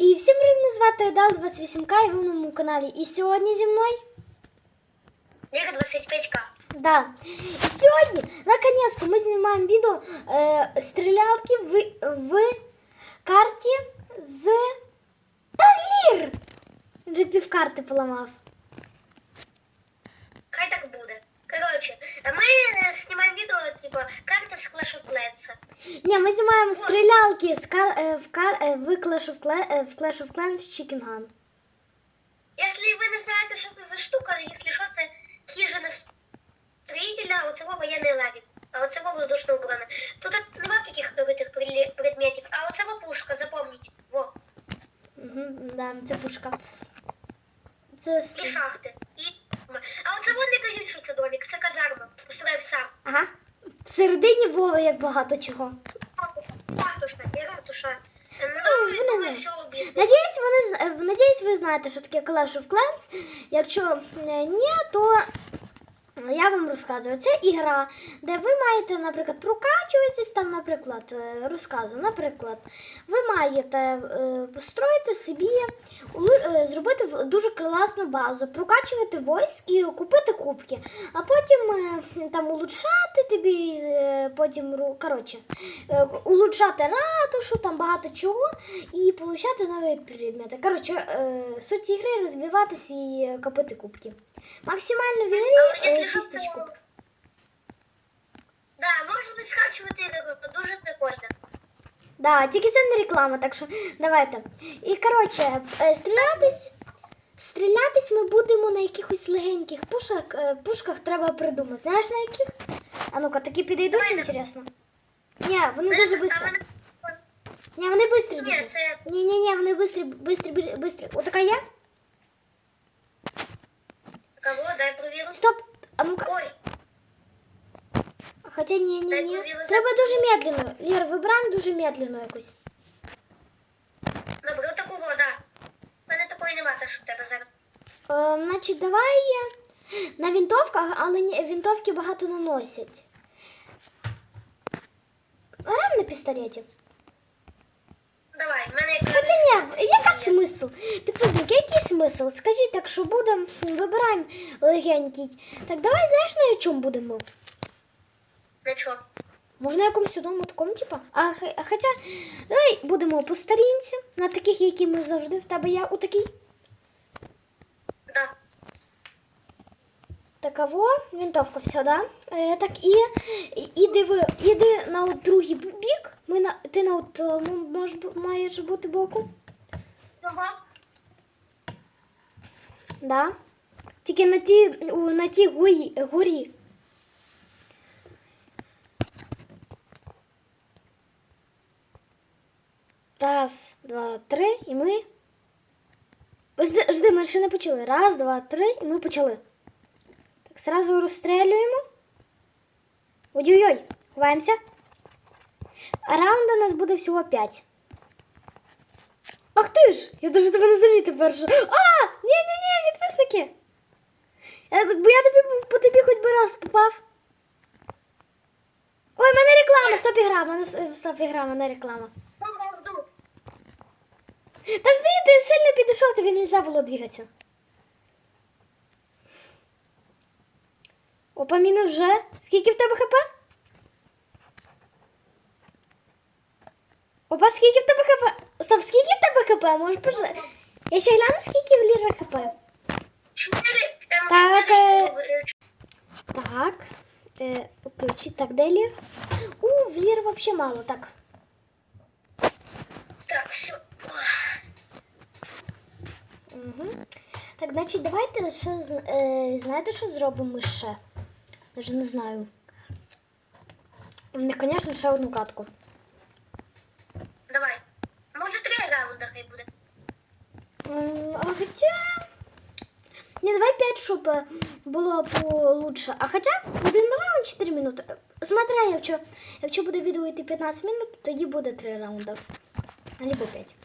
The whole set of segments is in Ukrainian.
І всім привіт, мене звати Дал 28К і ви на моєму каналі. І сьогодні зі мною. Лего 25к. Да. І сьогодні, наконец-то, ми знімаємо відео е, стрілялки в, в карті з Талір. Вже півкарти поламав. Хай так буде. Короче, ми е, знімаємо відео, типа, карта з Clash of Clans. Ні, ми знімаємо стрілялки з кар, е, в, кар, е, в, Clash of Clan, е, в Clash of Clans Chicken Gun. Якщо ви не знаєте, що це за штука, якщо що, це хижина строїтеля, оцього воєнний лагерь, а оцього воздушна оборона. Тут нема таких добитих предметів, а оцього пушка, запомніть. Во, Угу, да, це пушка. Це і шахти. І... А оцього не кажіть, що це домик, це казарма. Построїв сам. Ага. Всередині Вова як багато чого. Ратуша, і ратуша. Ну, Ну, вони надіюсь, ви знаєте, що таке Clash of Clans. Якщо е, ні, то я вам розказую. Це ігра, де ви маєте, наприклад, прокачуватись там, наприклад, е, розказую. Наприклад, ви маєте е, построїти собі, е, зробити дуже класну базу, прокачувати войск і купити кубки, а потім там улучшати тобі, потім коротше, улучшати ратушу, там багато чого, і получати нові предмети. Коротше, суть ігри розвиватися і копити кубки. Максимально в ігрі якщо 6 тисяч що, кубків. Да, можна скачувати ігру, дуже прикольно. Да, тільки це не реклама, так що давайте. І коротше, е, стрілятись. Стрілятись ми будемо на якихось легеньких пушках. е, Пушках треба придумати. Знаєш на яких? А ну-ка, такі підійдуть, Давайте. інтересно. Ні, вони дуже швидко. Ні, вони швидкі Ні, дуже. Ні, ні, ні, вони бистрі, бистрі, бистрі. Отака є? кого, дай провіру. Стоп. А ну-ка. Ой, Хоча ні, ні, Дай ні. провіру. Треба дуже медленно. Лір, вибираємо дуже медленно якусь. добре, такого, да. У мене такої нема, те, що в тебе зараз. Е, значить, давай е, на вінтовках, але ні, вінтовки багато наносять. Граємо на пістолеті. Давай, в мене якраз... Хоча ні, яка смисл? Підписники, який смисл? Скажіть так, що будемо, вибираємо легенький. Так давай знаєш на чому будемо? На чого? Може на якомусь одному такому, типа? А, а хоча, давай будемо по старінці, на таких, які ми завжди в тебе є, у такий. Да. Таково, винтовка все, да? Е, так, і, і диви, іди на от другий бік. Ми на, ти на от, е, мож, маєш бути боку. Ага. Да? Тільки на ті, на ті горі. Раз, два, три, і ми. Жди, ми ще не почали. Раз, два, три, і ми почали. Так, зразу розстрілюємо. Ой-ой-ой, ховаємося. А раунда у нас буде всього п'ять. Ах ти ж! Я даже тебе не замітив перше. А! Ні-ні-ні, відписники! Я, бо я тобі по тобі хоч би раз попав. Ой, в мене реклама, стоп ігра, в мене стоп ігра, в мене реклама. Та жди, ти сильно підійшов, тобі не можна було двигатися. Опа, мінус вже. Скільки в тебе хп? Опа, скільки в тебе хп? Стоп, скільки в тебе хп? Можеш пожа... Я ще гляну, скільки в Ліра хп. Чотири. Так, е, Так. Е, включи. Так, де Лір? У, в Лір вообще мало, так. Так, все. Угу. Так, значить, давайте ще е, знаєте, що зробимо ще? Я вже не знаю. Не, звісно, ще одну катку. Давай. Може три раунда хай буде. А хоча. Не, давай 5, щоб е, було получше. А хоча один раунд 4 минути. Смотря, якщо, якщо буде відео йти 15 минут, тоді буде 3 раунди. Або 5.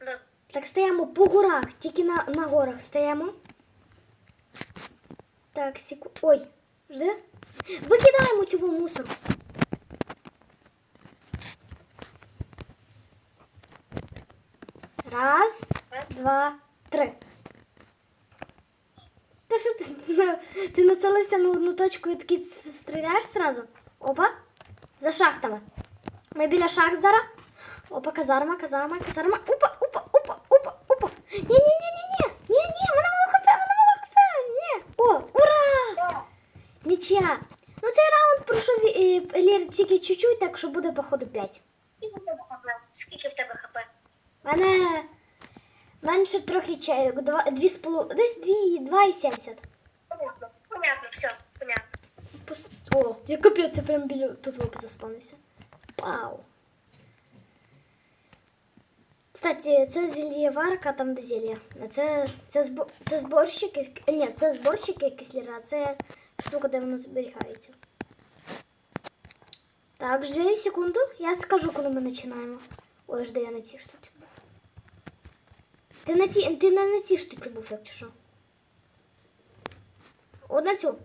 Да. Так, стоїмо по горах, тільки на, на горах стоїмо. Так, секу... Ой, жди. Викидаємо цього мусор. Раз, два, три. Та що ти, ти нацелився на одну точку і такий стріляєш зразу? Опа. За шахтами. Ми біля шахт зараз. Опа, казарма, казарма, казарма. Опа, опа, опа, опа, опа. Ні, ні, ні, ні, ні. Ні, ні, мене мало хп, мене мало хп. Ні. О, ура! Нічия. Ну цей раунд пройшов е, Лір тільки чуть-чуть, так що буде походу 5. Скільки в тебе хп? Скільки в тебе хп? У мене менше трохи чайок, два, дві з полу, десь дві, два і сімдесят. Понятно. Понятно, все, понятно. Пус- О, я капець, я прям біля тут лоб заспавнився. Вау. Кстати, це зельєварка, там де зелье. А це, це, збо, це зборщик, як- ні, це зборщик якийсь ліра, а це штука, де воно зберігається. Так, жди секунду, я скажу, коли ми починаємо. Ой, жди, я на цій штуці. Ти на ці, ти не на цій штуці був, якщо що. От на цю.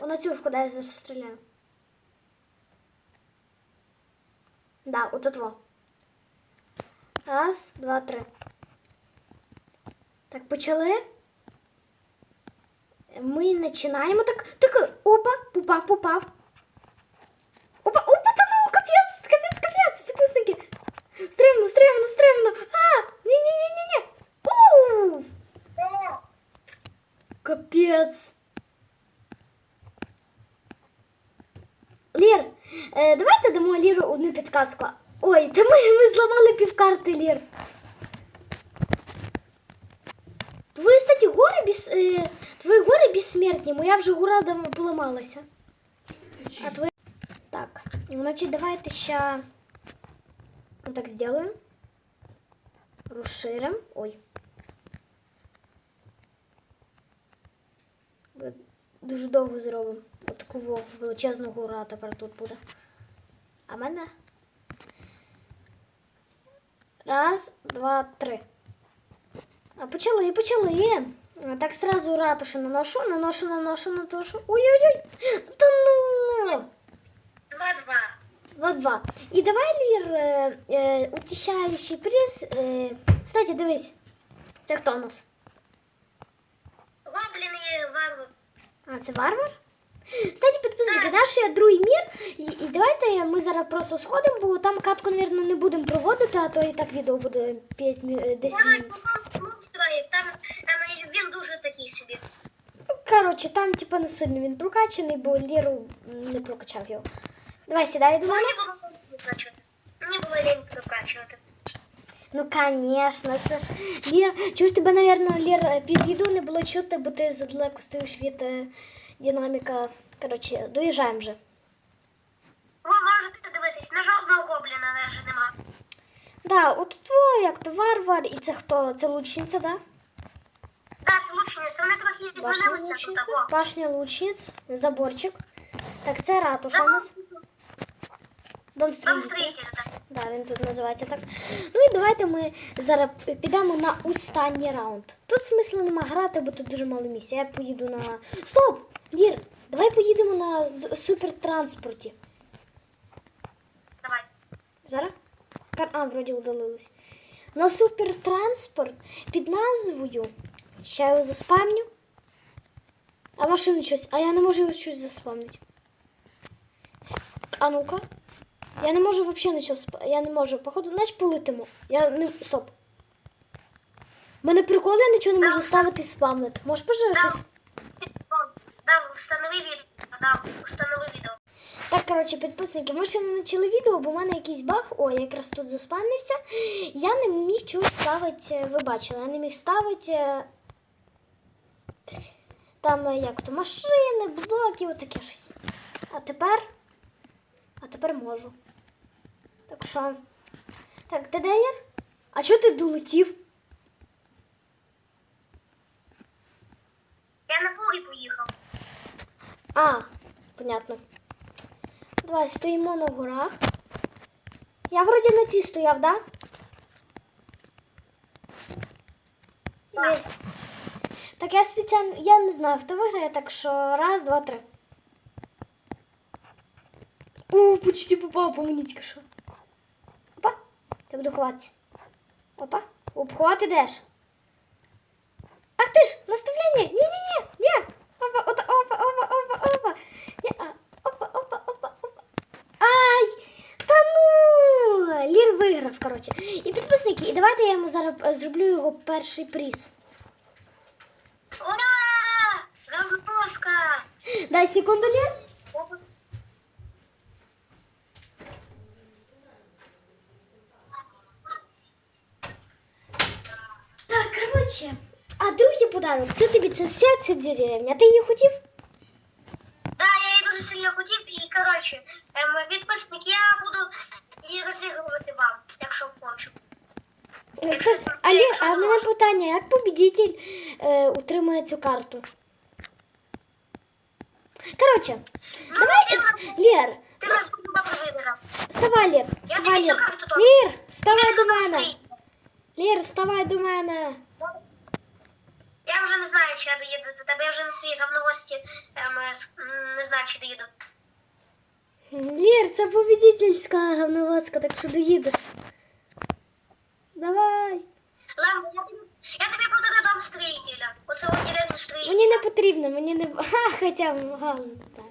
О, на цю, куди я зараз стріляю. Да, от от во. Раз, два, три. Так, почали. Ми починаємо так. Так, опа, попав, попав. капець. Лір, е, давайте дамо Ліру одну підказку. Ой, та ми, ми зламали півкарти, Лір. Твої, кстати, гори без, е, твої гори безсмертні, моя вже гора давно поламалася. А твої... Так, значит, давайте ще вот так сделаем. Розширим. Ой. Дуже довго зробимо. Отаку величезну гора тепер тут буде. А мене. Раз, два, три. А почали, почали. А так сразу ратушу наношу, наношу, наношу, наношу. Ой-ой-ой. Та ну. Два-два. Два-два. І давай, Лір, е, е, утішаючий приз. Е, кстати, дивись. Це хто у нас? А, це варвар? Кстати, підписники, наш є другий мір. І, і давайте ми зараз просто сходимо, бо там катку, мабуть, не будемо проводити, а то і так відео буде 5, мі- 10 Давай минут. монструє, там, там він дуже такий собі. Ну, Коротше, там типа не сильно він прокачаний, бо Ліру м, не прокачав його. Давай сідай до мене. Мені було лень прокачувати. Мені було лень прокачувати. Ну, конечно, це ж Лір. Ж тебе, наверное, Лір, під відео не було чути, бо ти задалеко стоїш від е, динаміка. Коротше, доїжджаємо вже. Ви можете дивитись, на жодного гобліна навіть нема. Да, от твой, як то варвар, і це хто? Це лучниця, да? Так, це лучниця, вони трохи Башня змінилися тут. лучниця, Або. башня лучниць, заборчик. Так, це ратуша у нас. Дом Там строїтель. строїтель, так. Да, він тут називається так. Ну і давайте ми зараз підемо на останній раунд. Тут смислу нема грати, бо тут дуже мало місця. Я поїду на. Стоп! Лір, давай поїдемо на супертранспорті. Давай. Зараз? Кар... А, вроді удалилось. На супертранспорт під назвою. Ще його заспамню. А машину щось. А я не можу його щось заспамнити. А ну-ка. Я не можу взагалі нічого сп... Я не можу. Походу, наче полетимо. Я не. Стоп. У мене прикол, я нічого не можу ставити і спамнити. Можеш пожити щось? Дав, установи відео. Дав, установи відео. Так, коротше, підписники, ми ще не почали відео, бо в мене якийсь баг. Ой, я якраз тут заспавнився. Я не міг чогось ставити, ви бачили, я не міг ставити е, там е, як то машини, блоки, отаке щось. А тепер. А тепер можу. Так що. Так, є? А чого ти долетів? Я на полі поїхав. А, понятно. Давай стоїмо на горах. Я вроді на цій стояв, да? Так. Так я спеціально. Я не знаю, хто виграє, так що раз, два, три. О, почти попав по мені тільки що. Так буду ховатися. Опа. Обход ідеш. Ах ти ж, наставлення. Ні-ні-ні. Ні. Опа, опа, опа, опа, опа, опа. Ні, а, опа, опа, опа, опа. Ай! Та ну! Лір виграв, коротше. І підписники, і давайте я йому зараз е, зроблю його перший приз. Ура! Равноска! Дай секунду, Лір. коротше. А другий подарунок, це тобі це вся ця деревня. Ти її хотів? Да, я її дуже сильно хотів, і коротше, ем, підписник, я буду її розігрувати вам, якщо хочу. Ой, та- А, Лір, а в мене питання, як победитель е, утримує цю карту? Коротше, Ну, давай, ти, е, нас- Лір, ти нас добре виграв. вставай, Лір, Я вставай, тобі цю Лір. карту теж. Лір, вставай до Ти мене. стоїть. Лір, вставай до мене. Я вже не знаю, чи я доїду до тебе, я вже на своїй говновості ем, не знаю, чи доїду. Лір, це победительська говновозка, так що доїдеш. Давай. Ладно, я тобі, подарую дом строїтеля. Оце от деревню строїтеля. Мені не потрібно, мені не. Ха, хоча б гарно. Так.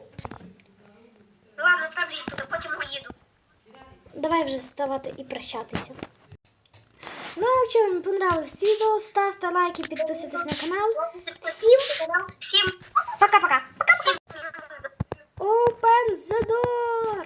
Ладно, став лід туди, потім уїду. Давай вже вставати і прощатися. Ну, якщо вам понравилось відео, ставте лайки, підписуйтесь на канал. Всім Всім пока-пока. пока. Open the door!